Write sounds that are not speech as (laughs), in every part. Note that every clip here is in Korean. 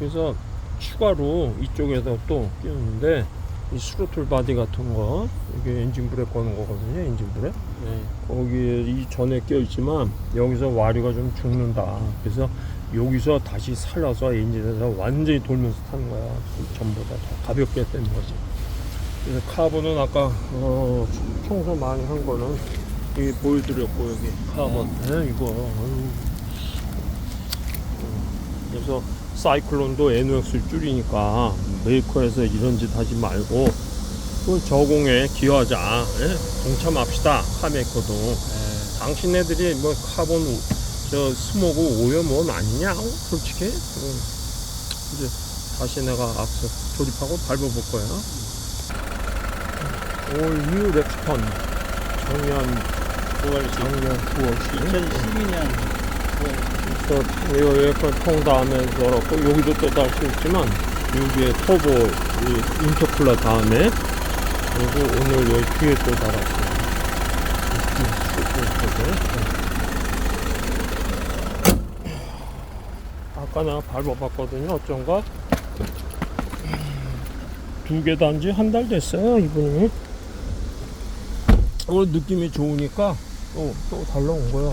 그래서 추가로 이쪽에다 또 끼웠는데 이 스로틀 바디 같은 거 이게 엔진 브레이크 거는 거거든요 엔진 브레이크 네. 거기에 이 전에 껴있지만 여기서 와류가 좀 죽는다. 그래서 여기서 다시 살아서 엔진에서 완전히 돌면서 타는 거야. 전보다 더 가볍게 되는 거지. 그래서 카본은 아까 어, 청소 많이 한 거는 이 보여드렸고 여기 카본. 네, 이거. 아유. 그래서 사이클론도 NOx를 줄이니까 메이커에서 이런 짓 하지 말고 그 저공에 기여하자. 예? 동참합시다. 카메이커도. 네. 당신네들이 뭐 카본 오- 저 스모그 오염원 아니냐? 솔직히? 응. 이제 다시 내가 앞서 조립하고 밟아볼 거야. 올뉴 렉스턴 작년 9월 작년 9월씩 2012년 이거 에어컨 통 다음에 열었고 여기도 또 달 수 있지만 여기에 터보 이 인터쿨러 다음에 그리고 오늘 여기 뒤에 또 달았어요. 아까 내가 밟아봤거든요. 어쩐가 두 개 단지 한 달 됐어요. 이분이 오늘 느낌이 좋으니까 또, 또 달라온 거야.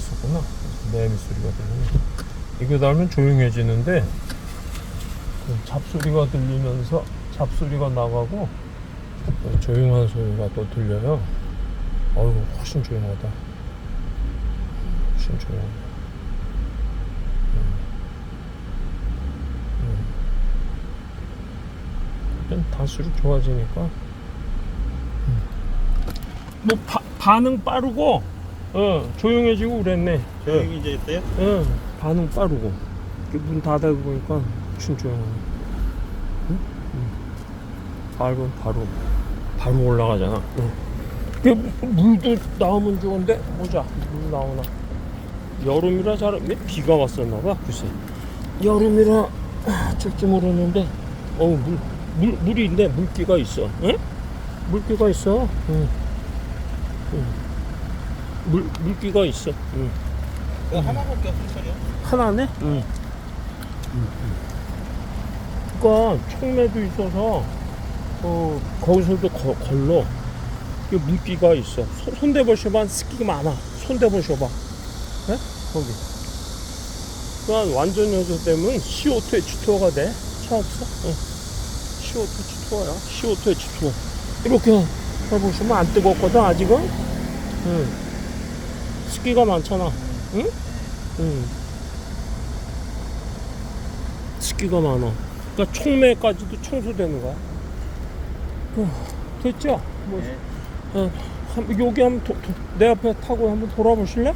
열렸었구나. 매미 소리가 들리네. 이거 달면 조용해지는데 그 잡소리가 들리면서 잡소리가 나가고 또 조용한 소리가 또 들려요. 어휴 훨씬 조용하다. 훨씬 조용하다. 음. 음. 다수로 좋아지니까 음. 뭐 바- 반응 빠르고 어 조용해지고 그랬네. 이제 있어요? 응, 반응 빠르고. 문 닫아 보니까 조용하네. 응? 응. 밟으면 바로, 바로 올라가잖아. 응. 그 물도 나오면 좋은데, 보자. 물 나오나. 여름이라 잘, 왜 비가 왔었나봐, 글쎄. 여름이라 줄지 모르는데, 어우, 물, 물, 물인데 물기가 있어. 응? 물기가 있어. 응. 응. 물, 물기가 있어. 응. 그 하나밖에 없을 거요 하나네? 응. 그러니까 총매도 있어서 어, 거기서도 거, 걸러. 그 물기가 있어. 손, 손대보셔봐. 습기가 많아. 손대보셔봐. 네? 거기. 그러니까 완전 요소되면 CO2 H2오가 돼. 차 없어? 응. CO2 H2오야. CO2 H2O. 이렇게 해보시면 안 뜨겁거든, 아직은? 응. 습기가 많잖아. 응? 응. 습기가 많아. 그러니까 총매까지도 청소되는 거야. 어, 됐죠? 뭐, 네. 어, 한, 여기 한번 도, 도, 내 앞에 타고 한번 돌아보실래?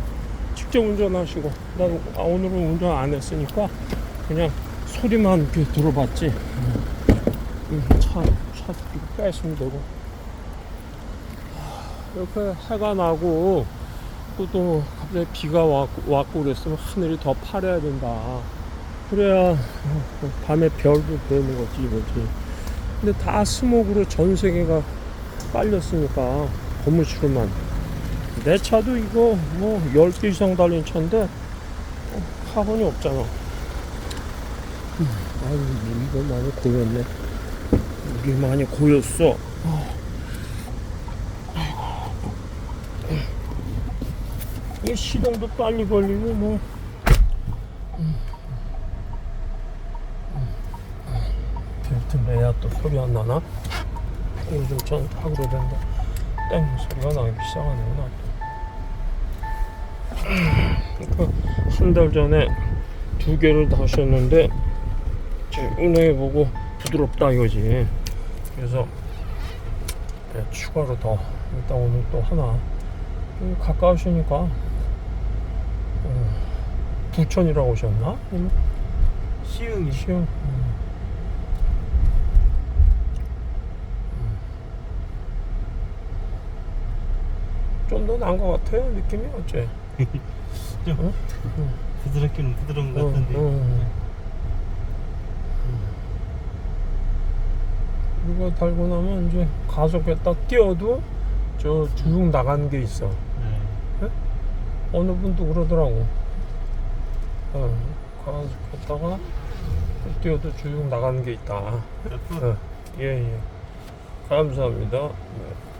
직접 운전하시고. 나 아, 오늘은 운전 안 했으니까 그냥 소리만 이렇게 들어봤지. 음, 차, 차 뺐으면 되고. 하, 이렇게 해가 나고 또, 또 갑자기 비가 왔고, 왔고 그랬으면 하늘이 더 파래야 된다. 그래야 어, 밤에 별도 보이는 거지 뭐지. 근데 다 스모그로 전 세계가 빨렸으니까 고무줄만. 내 차도 이거 뭐 10개 이상 달린 차인데 어, 카본이 없잖아. 음, 아유 이거 많이 고였네. 이게 많이 고였어. 이 시동도 빨리 걸리고 뭐. 벨트 매야 또 소리 안 나나? 요즘 전 타고 그러는데 땡 소리가 나기 시작하는구나. 한달 전에 두 개를 다셨는데 운행해보고 부드럽다 이거지. 그래서 그래, 추가로 더. 일단 오늘 또 하나. 가까우시니까 어, 부천이라고 오셨나? 아니면 시흥이 시흥 음. 좀더 나은 것 같아요 느낌이 어째 (laughs) 좀 응? 부드럽기는 부드러운 것 어, 같은데 어. 이거 달고 나면 이제 가속에 딱 띄어도 저 주룩 나가는 게 있어 네. 어느 분도 그러더라고. 갔다가 뛰어도 쭉 나가는 게 있다. F 어, 예, 예. 감사합니다. 네.